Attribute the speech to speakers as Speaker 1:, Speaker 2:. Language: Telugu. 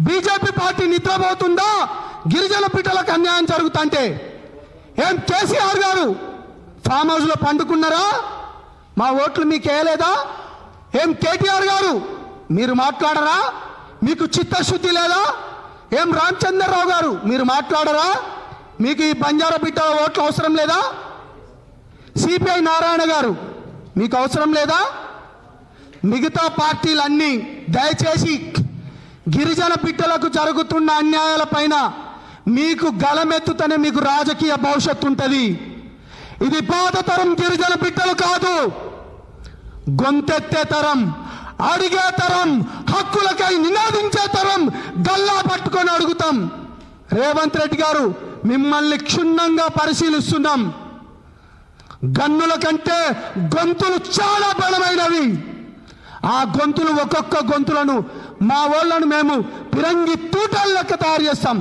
Speaker 1: BJP party నిద్రపోతుందా? గిరిజన పిట్టలకు అన్యాయం జరుగుతుంటే ఏం కేసీఆర్ గారు ఫామ్ హౌస్లో పండుకున్నారా? మా ఓట్లు మీకు వేయలేదా? ఏం కేటీఆర్ గారు మీరు మాట్లాడరా? మీకు చిత్తశుద్ధి లేదా? ఏం రామచంద్రరావు గారు మీరు మాట్లాడరా? మీకు ఈ బంజారా బిడ్డ ఓట్లు అవసరం లేదా? సిపిఐ నారాయణ గారు మీకు అవసరం లేదా? మిగతా పార్టీలన్నీ దయచేసి గిరిజన బిడ్డలకు జరుగుతున్న అన్యాయాలపైన మీకు గలమెత్తుతనే మీకు రాజకీయ భవిష్యత్తు ఉంటుంది. ఇది పాత గిరిజన బిడ్డలు కాదు. గొంతెత్తే తరం అడిగే తరం హక్కులకై నినాదించే తరం గల్లా పట్టుకొని అడుగుతాం. రేవంత్ రెడ్డి గారు మిమ్మల్ని క్షుణ్ణంగా పరిశీలిస్తున్నాం. గన్నుల కంటే గొంతులు చాలా బలమైనవి. ఆ గొంతులు ఒక్కొక్క గొంతులను మా వాళ్ళను మేము పిరంగి తూటల్లోకి లెక్క తయారు చేస్తాం.